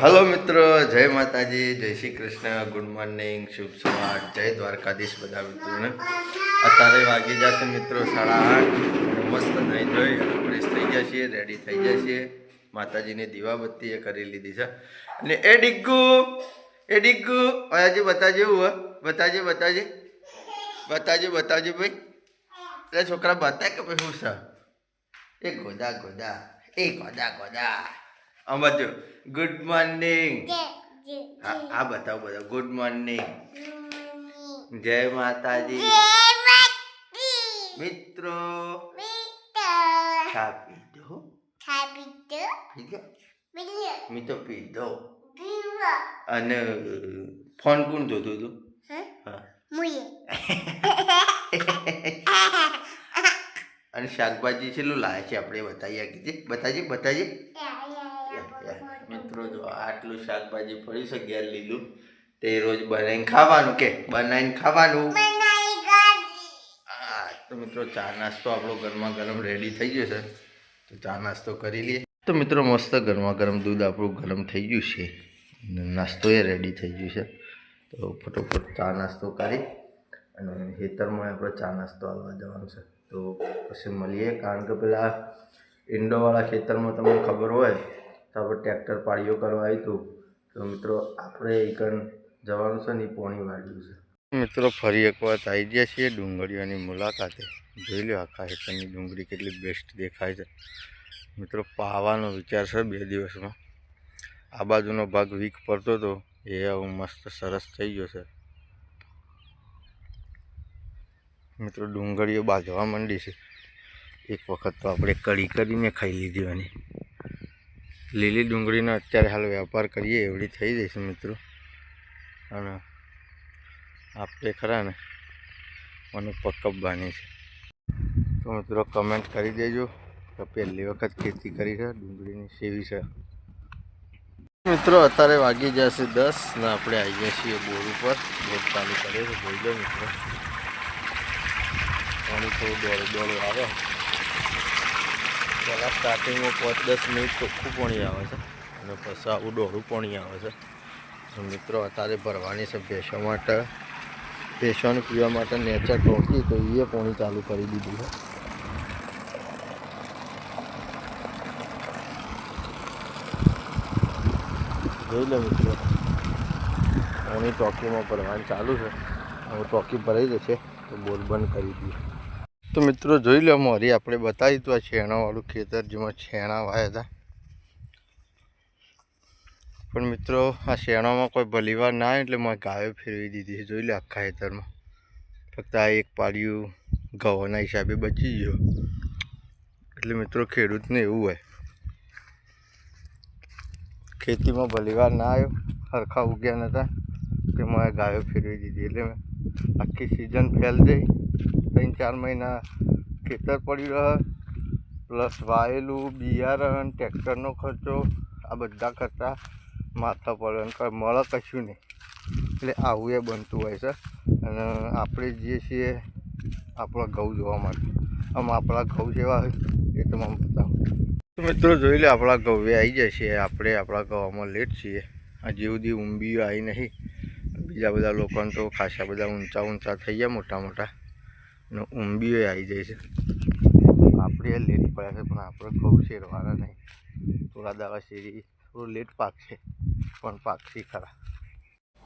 Hello મિત્રો, જય માતાજી, જય શ્રી કૃષ્ણ, ગુડ મોર્નિંગ, શુભ સવાર, જય દ્વારકાધીશ બધા મિત્રોને. અત્યારે વાગી જશે મિત્રો સાડા આઠ મસ્ત નહીં જોઈ ફ્રેશ થઈ ગયા છીએ રેડી થઈ ગયા છીએ. માતાજીની દીવાબત્તી એ કરી લીધી છે. અને એ ડિગ્ગુ એ ડિગ્ગુ હજી બતાજે એવું બતાજે બતાજે. બતાજે બતાજે ભાઈ. એટલે છોકરા બતાય કે ભાઈ હું છે? એ ગોદા ગોદા, એ ગોદા ગોદા. આમાં જો ગુડ મોર્નિંગ હા આ બતાવો બતાવો. ગુડ મોર્નિંગ જય માતાજી. મિત્રો. ખા પીધો? પીધો. મેં તો પીધો. અને ફોન કોણ જોતું હતું? હા? અને શાકભાજી છેલ્લું લાવે છે આપણે બતાવીએ કીધી બતાજી બતાજી મિત્રો જો આટલું શાકભાજી ફરી છે ઘેર લીલું તે રોજ બનાવીને ખાવાનું કે બનાવીને ખાવાનું? હા તો મિત્રો ચા નાસ્તો આપણો ગરમા ગરમ રેડી થઈ ગયો છે. તો ચા નાસ્તો કરી લઈએ. તો મિત્રો મસ્ત ગરમા ગરમ દૂધ આપણું ગરમ થઈ ગયું છે. નાસ્તો એ રેડી થઈ ગયું છે. તો ફટોફટ ચા નાસ્તો કરી અને ખેતરમાં આપણે ચા નાસ્તો આવવા જવાનું છે. તો પછી મળીએ કારણ કે પેલા ઇન્ડોવાળા ખેતરમાં તમને ખબર હોય તો આપણે ટ્રેક્ટર પાળીઓ કરવા આવ્યું હતું તો મિત્રો, આપણે એકન જવાનું છે ને પોણી વાળ્યું છે. મિત્રો, ફરી એક વાર આવી ગયા છીએ ડુંગળીઓની મુલાકાતે. જોઈ લો આખા ખેતરની ડુંગળી કેટલી બેસ્ટ દેખાય છે. મિત્રો, પાવાનો વિચાર છે બે દિવસમાં. આ બાજુનો ભાગ વીક પડતો હતો, એ આવું મસ્ત સરસ થઈ ગયો છે. મિત્રો, ડુંગળીઓ બાજવા માંડી છે. એક વખત તો આપણે કઢી કરીને ખાઈ લીધી અને લીલી ડુંગળીનો અત્યારે હાલ વેપાર કરીએ, એવડી થઈ જશે મિત્રો. અને આપણે ખરા ને, મને પકવવાની છે. તો મિત્રો કમેન્ટ કરી દેજો કે પહેલી વખત ખેતી કરી છે, ડુંગળીની સેવી છે. મિત્રો અત્યારે વાગી જશે દસ ને આપણે આવી ગયા છીએ બોર ઉપર. બોર ચાલુ કરીએ છીએ જોઈ લો મિત્રો. પાણી થોડું દોડું દોડું આવે. પહેલાં સ્ટાર્ટિંગમાં પાંચ, દસ મિનિટ ચોખ્ખું પાણી આવે છે. અને પછી આવું દોડું પાણી આવે છે. મિત્રો, અત્યારે ભરવાની છે ભેંસો માટે. ભેંસોને પીવા માટે નેચર ટોકી, તો એ પાણી ચાલુ કરી દીધું છે. જોઈ લો મિત્રો. પાણી ટોકીમાં ભરવાનું ચાલુ છે. હવે ટોકી ભરાઈ જશે, તો બોલ બંધ કરી દઈએ. તો મિત્રો જોઈ લો મોરી, આપણે બતાવી તો આ છેણાવાળું ખેતર જેમાં છેણા વાયા હતા. પણ મિત્રો, આ શેણામાં કોઈ ભલીવાર ના આવે એટલે મેં ગાયો ફેરવી દીધી છે. જોઈ લે આખા ખેતરમાં. ફક્ત આ એક પાડ્યું ઘઉંના હિસાબે બચી ગયો. એટલે મિત્રો ખેડૂતને એવું હોય. ખેતીમાં ભલીવાર ના આવ્યો. સરખા ઉગ્યા નહોતા કે મેં ગાયો ફેરવી દીધી. એટલે આખી સિઝન ફેલ જઈ ત્રણ ચાર મહિના ખેતર પડ્યું રહે પ્લસ વાયેલું, બિયારણ, ટ્રેક્ટરનો ખર્ચો, આ બધા ખર્ચા માથા પડે કંઈ મળે કશું નહીં. એટલે આવું એ બનતું હોય છે. અને આપણે જઈએ છીએ આપણા ઘઉં જોવા માટે. આમ આપણા ઘઉં જેવા હોય એ તમામ બધા મિત્રો જોઈ લે આપણા ઘઉં આવી જાય છે આપણે આપણા ઘઉંમાં લેટ છીએ. હજી સુધી ઊંબી આવી નહીં. બીજા બધા લોકોને તો ખાસા બધા ઊંચા ઊંચા થઈ ગયા મોટા મોટા. અને ઊંબીઓ આવી જાય છે. આપણે લેટ પડ્યા છે પણ આપણે ઘઉં શેરવાના નહીં. થોડા દાવા શેરી થોડું લેટ પાકશે પણ પાકશે ખરા.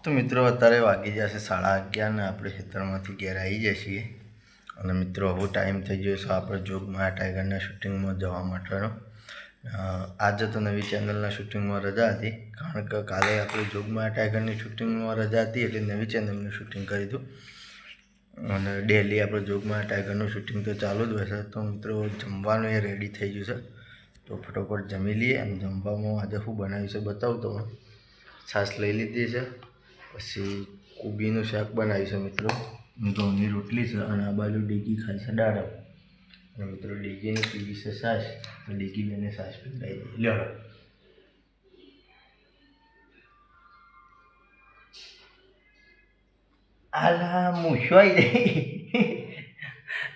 તો મિત્રો અત્યારે વાગી જશે સાડા અગિયાર ને આપણે ખેતરમાંથી ઘેર આવી જાય છીએ. અને મિત્રો હવે ટાઈમ થઈ ગયો છે આપણે જોગમાયા ટાઈગરના શૂટિંગમાં જવા માટેનો. આજે તો નવી ચેનલના શૂટિંગમાં રજા હતી કારણ કે કાલે આપણે જોગમાયા ટાઈગરની શૂટિંગમાં રજા હતી એટલે નવી ચેનલનું શૂટિંગ કરી હતું અને ડેલી આપણે જોગમાં ટાઈગરનું શૂટિંગ તો ચાલુ જ હોય છે. તો મિત્રો, જમવાનું એ રેડી થઈ ગયું છે. તો ફટોફટ જમી લઈએ અને જમવામાં આજે શું બનાવ્યું છે બતાવું તો છાશ લઈ લીધી છે. પછી કોબીનું શાક બનાવ્યું છે મિત્રો. ઘઉંની રોટલી છે અને આ બાજુ ડીગી ખાય છે દાડમ. અને મિત્રો, ડીગીની પીવી છે છાશ. તો ડીગી બેને છાશ પીવડાવી દઈએ લ્યો આલા મૂછવાઈ જાય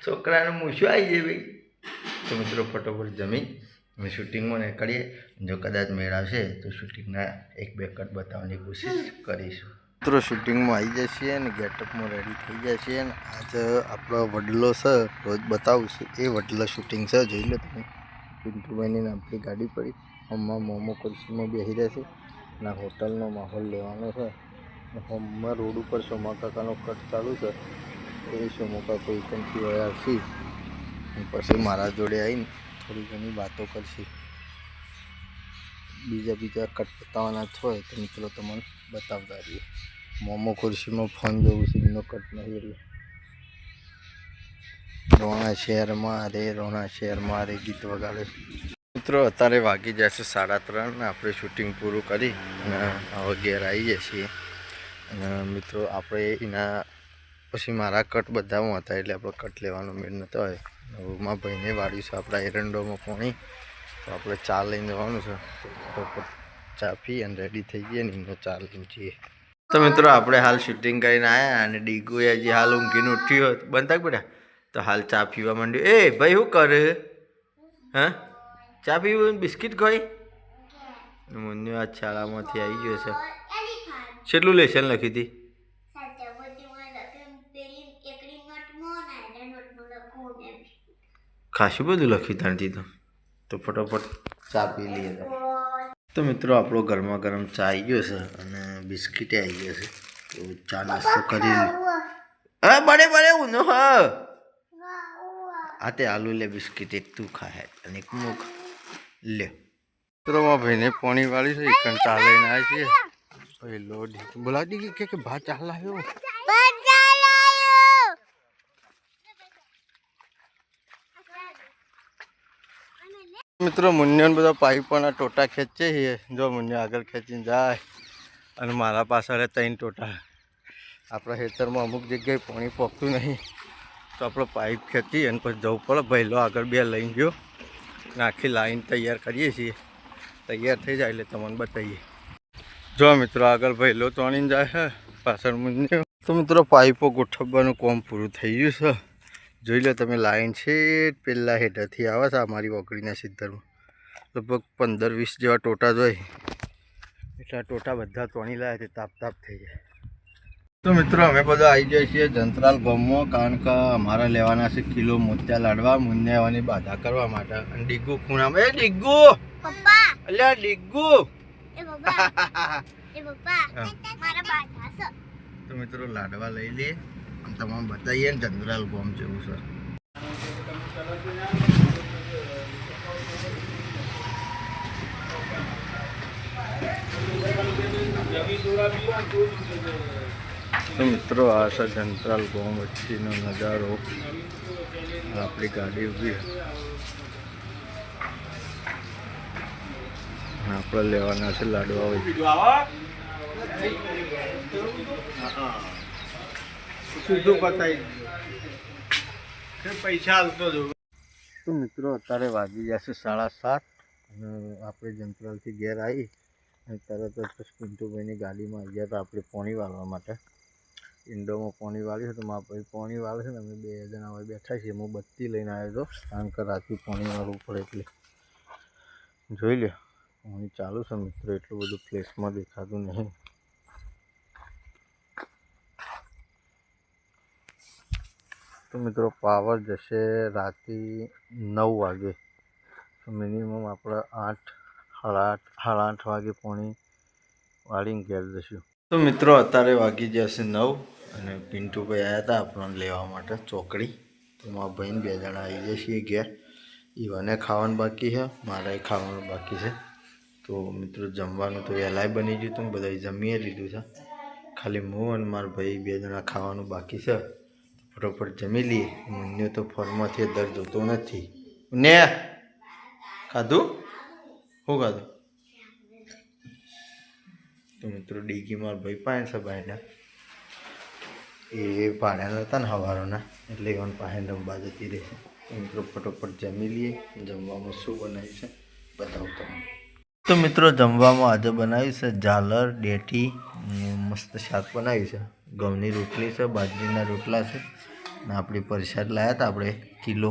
છોકરાને મૂછવાઈ જાય ભાઈ. તો મિત્રો ફટોફટ જમી. અમે શૂટિંગમાં કરીએ જો કદાચ મેળ આવશે તો શૂટિંગના એક બે કટ બતાવવાની કોશિશ કરીશું. મિત્રો શૂટિંગમાં આવી જશે અને ગેટઅપમાં રેડી થઈ જાય અને આજે આપણો વડલો છે, રોજ બતાવું છું એ વડલો શૂટિંગ છે, જોઈ લો તમે. પિન્ટુભાઈની આપણી ગાડી પડી. હમણાં મોમો ખુરશીમાં બેસી રહેશે. અને હોટલનો માહોલ લેવાનો છે. હમણાં રોડ ઉપર સોમા કાકાનો કટ ચાલુ છે. એ સોમા કાકો એકમથી વયા છે પછી મારા જોડે આવીને થોડી ઘણી વાતો કરશે. બીજા બીજા કટ બતાવવાના જ હોય તો મિત્રો તમને બતાવતા રહીએ. મોમો ખુરશીમાં ફોન જોવું છે એમનો કટ નહીં એટલે રોણા શહેરમાં અરે રોણા શહેરમાં અરે ગીત વગાડે મિત્રો, અત્યારે વાગી જશે સાડા ત્રણ આપણે શૂટિંગ પૂરું કરી અને હવે ઘેર આવી જઈએ છીએ. અને મિત્રો, આપણે એના પછી મારા કટ બધામાં હતા એટલે આપણે કટ લેવાનો મેળ નહોતો હોયમાં ભાઈને વાળ્યું છે આપણા એરંડોમાં પાણી. તો આપણે ચા લઈને જવાનું છે. ચા પી અને રેડી થઈ જઈએ ને એનો ચા લઈને જઈએ. તો મિત્રો, આપણે હાલ શૂટિંગ કરીને આવ્યા અને ડીગુ હજી હાલ ઊંઘીને ઉઠ્યો બનતા થાક તો હાલ ચા પીવા માંડ્યો. એ ભાઈ, શું કરે? હા? ચા પીવું? બિસ્કિટ ખોઈ? મુન્યુ આ શાળામાંથી આવી ગયો છે. કેટલું લેશન લખી હતી? ખાસું બધું લખ્યું ત્યાંથી તો તો. ફટોફટ ચા પી લઈએ તો મિત્રો આપણો ગરમા ગરમ ચા આવી ગયો છે અને બિસ્કીટે આવી ગયો છે. તો ચા નાસ્તો કરી હા બડે બડે ઉનો હ. આ તે આલુ લે બિસ્કીટ એક તું ખાય અને એક મુખ. લે. મિત્રો ભાઈને પાણી વાળી છે એક ચા લઈને આવે છે પહેલો બોલા દી કે કે ભા ચા આવ્યો મિત્રો મુન્યાને બધા પાઇપોના ટોટા ખેંચે છે. જો મુન્યા આગળ ખેંચીને જાય અને મારા પાછળ ત્રણ ટોટા. આપણા ખેતરમાં અમુક જગ્યાએ પાણી પોકતું નહીં. તો આપણે પાઇપ ખેંચી અને પછી જવું પડે. ભૈલો આગળ બે લઈને ગયો. અને આખી લાઈન તૈયાર કરીએ છીએ. તૈયાર થઈ જાય એટલે તમને બતાવીએ. જો મિત્રો આગળ ભાઈ લો તણી જાય છે. પાછળ મુન્યો તો મિત્રો પાઇપો ગોઠવવાનું કોમ પૂરું થઈ ગયું છે. જોઈ લો તમે લાઈન છે પેલા હેઠળથી આવે છે અમારી ઓગળીના સિદ્ધરમાં લગભગ પંદર વીસ જેવા ટોટા જોઈ એટલા ટોટા બધા તોણી લાયા તે તાપ તાપ થઈ જાય. તો મિત્રો અમે બધા આવી જાય છીએ જંતરાલ ગામમાં કારણ કે અમારા લેવાના છે કિલો મોતિયા લાડવા મુન્યાવાની બાધા કરવા માટે. અને ડીગુ ખૂણામાં એ ડીગુ! અલ્યા ડીગુ! એ પપ્પા. એ પપ્પા મારા બાધા છે. તો મિત્રો લાડવા લઈ લે. તમામ બતાવીએ ને જંતરાલ ગોમ જેવું સર તો મિત્રો આ છે જંતરાલ ગોમ વચ્ચેનો નજારો. આપણી ગાડી ઊભી. અને આપણે લેવાના છે લાડવા હોય. સીધું બતાવી પૈસા હાલતો જો તો મિત્રો અત્યારે વાગી જશે સાડા સાત. અને આપણે જંત્રાલથી ઘેર આવી અને તરત જ પિન્ટુભાઈની ગાડીમાં આવી ગયા હતા આપણે પોણી વાળવા માટે. ઇન્ડોમાં પોણી વાળી છે તો મારા ભાઈ પોણી વાળે છે ને અમે બે જણા હવે બેઠા છીએ. હું બત્તી લઈને આવ્યો હતો કારણ કે રાતથી પોણી વાળવું પડે એટલે. જોઈ લ્યો. પોણી ચાલુ છે મિત્રો, એટલું બધું પ્લેસમાં દેખાતું નહીં. તો મિત્રો પાવર જશે રાતે નવ વાગે. તો મિનિમમ આપણે આઠ, સાડા આઠ સાડા આઠ વાગે પોણી વાળીને ઘેર જશું. તો મિત્રો, અત્યારે વાગી જશે નવ અને પિન્ટુભાઈ આવ્યા હતા આપણને લેવા માટે ચોકડી. તો મારા ભાઈને બે જણા આવી જશે ઘેર. ઈવાને ખાવાનું બાકી છે, મારે ખાવાનું બાકી છે. તો મિત્રો જમવાનું તો વહેલાય બની ગયું હતું બધાએ જમીએ લીધું છે. ખાલી હું અને મારા ભાઈ બે જણા ખાવાનું બાકી છે. ફટોફટ જમી લઈએ. મુન્યો તો ફોનમાંથી દર જોતો નથી. ને? ખાધું શું ખાધું તો મિત્રો ડીગી મારા ભાઈ પાસે છે ભાઈના એ ભાડ્યા હતા ને હવારોના, એટલે એવાનું પાસે રમવા જતી રહેશે મિત્રો ફટોફટ જમી લઈએ. જમવામાં શું બનાવ્યું છે, બતાવું તમને. તો મિત્રો જમવામાં આજે બનાવ્યું છે ઝાલર ડેટી મસ્ત શાક બનાવ્યું છે. ઘઉંની રોટલી છે બાજરીના રોટલા છે અને આપણી પરસાદ લાવ્યા હતા આપણે કિલો.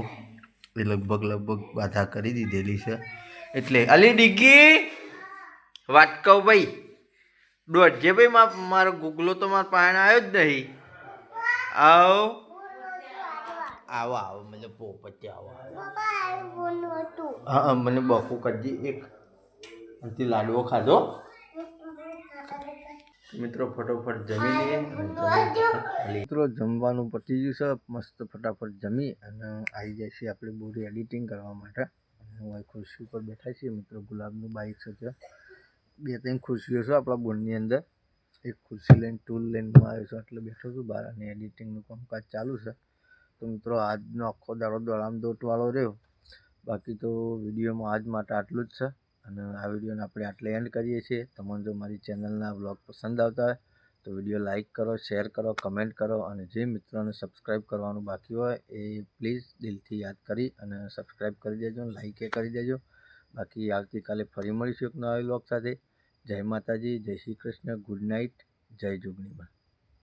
એ લગભગ લગભગ બાધા કરી દીધેલી છે. એટલે અલી ડીગી વાત કહું ભાઈ. દોઢજે ભાઈ મારો ગુગલો તો મારા પાણી આવ્યો જ નહીં. આવો. આવો આવો મતલબ પોપટ આવો. હા મને બકુ કરજી એક. અંતિ લાડવો ખાધો? મિત્રો ફટોફટ જમી લઈએ મિત્રો જમવાનું પતી ગયું છે. મસ્ત ફટાફટ જમી અને આવી જાય છે આપણે બોરી એડિટિંગ કરવા માટે. અને હું ખુરશી ઉપર બેઠા છીએ. મિત્રો ગુલાબનું બાઈક છે ત્યાં. બે ત્રણ ખુરશીઓ છે આપણા બોનની અંદર. એક ખુરશી લઈને ટૂલ લઈને હું આવ્યો છું. એટલે બેઠો છું બહાર અને એડિટિંગનું કામકાજ ચાલુ છે. તો મિત્રો આજનો આખો દાડો દોડામ દોટવાળો રહ્યો. બાકી તો વિડીયોમાં આજ માટે આટલું જ છે. અને આ વિડીયોને આપણે આટલે એન્ડ કરીએ છીએ. તમને જો મારી ચેનલના બ્લોગ પસંદ આવતા હોય, તો વીડિયો લાઇક કરો શેર કરો કમેન્ટ કરો અને જે મિત્રોને સબસ્ક્રાઈબ કરવાનું બાકી હોય, એ પ્લીઝ દિલથી યાદ કરી અને સબસ્ક્રાઈબ કરી દેજો લાઇક એ કરી દેજો. બાકી આવતીકાલે ફરી મળીશું એક નવા બ્લોગ સાથે. જય માતાજી, જય શ્રી કૃષ્ણ, ગુડ નાઇટ જય જોગણીમાં